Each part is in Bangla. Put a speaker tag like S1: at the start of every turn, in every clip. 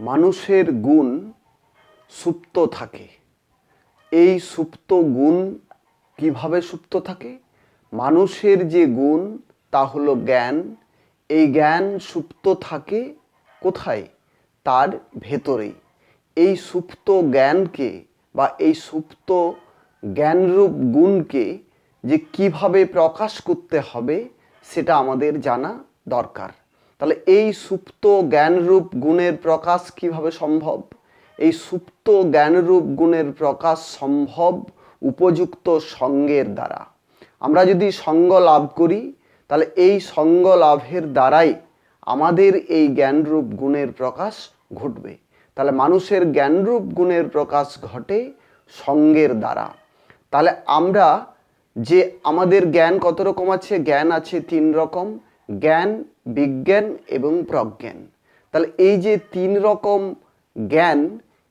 S1: মানুষের গুণ সুপ্ত থাকে। এই সুপ্ত গুণ কীভাবে সুপ্ত থাকে? মানুষের যে গুণ, তা হলো জ্ঞান। এই জ্ঞান সুপ্ত থাকে কোথায়? তার ভেতরেই। এই সুপ্ত জ্ঞানকে বা এই সুপ্ত জ্ঞানরূপ গুণকে যে কীভাবে প্রকাশ করতে হবে, সেটা আমাদের জানা দরকার। তাহলে এই সুপ্ত জ্ঞানরূপ গুণের প্রকাশ কীভাবে সম্ভব? এই সুপ্ত জ্ঞানরূপ গুণের প্রকাশ সম্ভব উপযুক্ত সঙ্গের দ্বারা। আমরা যদি সঙ্গ লাভ করি, তাহলে এই সঙ্গ লাভের দ্বারাই আমাদের এই জ্ঞানরূপ গুণের প্রকাশ ঘটবে। তাহলে মানুষের জ্ঞানরূপ গুণের প্রকাশ ঘটে সঙ্গের দ্বারা। তাহলে আমরা যে আমাদের জ্ঞান কত রকম আছে? জ্ঞান আছে তিন রকম। জ্ঞান বিজ্ঞান এবং প্রজ্ঞান। তাহলে এই যে তিন রকম জ্ঞান,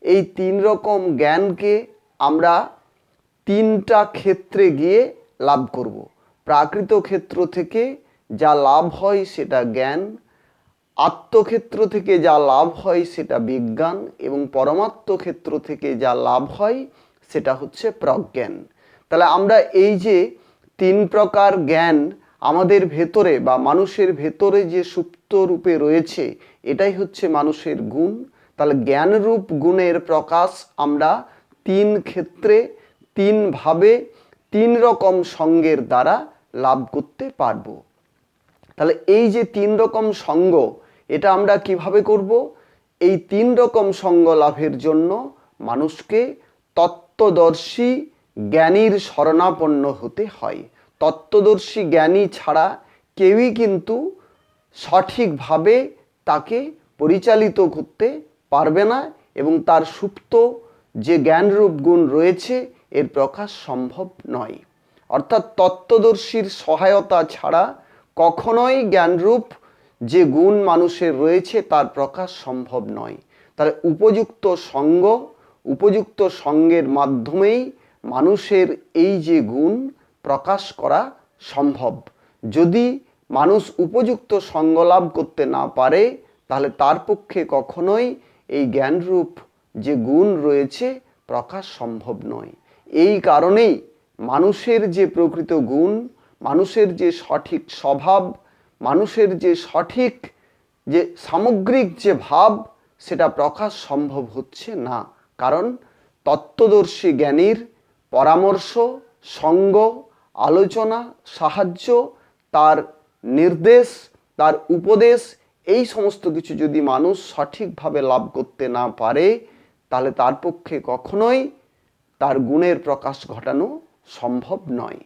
S1: এই তিন রকম জ্ঞানকে আমরা তিনটা ক্ষেত্রে গিয়ে লাভ করব। প্রাকৃত ক্ষেত্র থেকে যা লাভ হয় সেটা জ্ঞান, আত্মক্ষেত্র থেকে যা লাভ হয় সেটা বিজ্ঞান এবং পরমাত্ম ক্ষেত্র থেকে যা লাভ হয় সেটা হচ্ছে প্রজ্ঞান। তাহলে আমরা এই যে তিন প্রকার জ্ঞান আমাদের ভেতরে বা মানুষের ভেতরে যে সুপ্ত রূপে রয়েছে, এটাই হচ্ছে মানুষের গুণ। তাহলে জ্ঞানরূপ গুণের প্রকাশ আমরা তিন ক্ষেত্রে তিনভাবে তিন রকম সঙ্গের দ্বারা লাভ করতে পারব। তাহলে এই যে তিন রকম সঙ্গ, এটা আমরা কীভাবে করব? এই তিন রকম সঙ্গ লাভের জন্য মানুষকে তত্ত্বদর্শী জ্ঞানীর শরণাপন্ন হতে হয়। তত্ত্বদর্শী জ্ঞানী ছাড়া কেউই কিন্তু সঠিকভাবে তাকে পরিচালিত করতে পারবে না এবং তার সুপ্ত যে জ্ঞানরূপ গুণ রয়েছে, এর প্রকাশ সম্ভব নয়। অর্থাৎ তত্ত্বদর্শীর সহায়তা ছাড়া কখনোই জ্ঞানরূপ যে গুণ মানুষের রয়েছে, তার প্রকাশ সম্ভব নয়। তাহলে উপযুক্ত সঙ্গ, উপযুক্ত সঙ্গের মাধ্যমেই মানুষের এই যে গুণ প্রকাশ করা সম্ভব। যদি মানুষ উপযুক্ত সঙ্গ লাভ করতে না পারে, তাহলে তার পক্ষে কখনোই এই জ্ঞানরূপ যে গুণ রয়েছে প্রকাশ সম্ভব নয়। এই কারণেই মানুষের যে প্রকৃত গুণ, মানুষের যে সঠিক স্বভাব, মানুষের যে সঠিক যে সামগ্রিক যে ভাব, সেটা প্রকাশ সম্ভব হচ্ছে না। কারণ তত্ত্বদর্শী জ্ঞানীর পরামর্শ, সঙ্গ আলোচনা, সাহায্য, তার নির্দেশ, তার উপদেশ, এই সমস্ত কিছু যদি মানুষ সঠিকভাবে লাভ করতে না পারে, তাহলে তার পক্ষে কখনোই তার গুণের প্রকাশ ঘটানো সম্ভব নয়।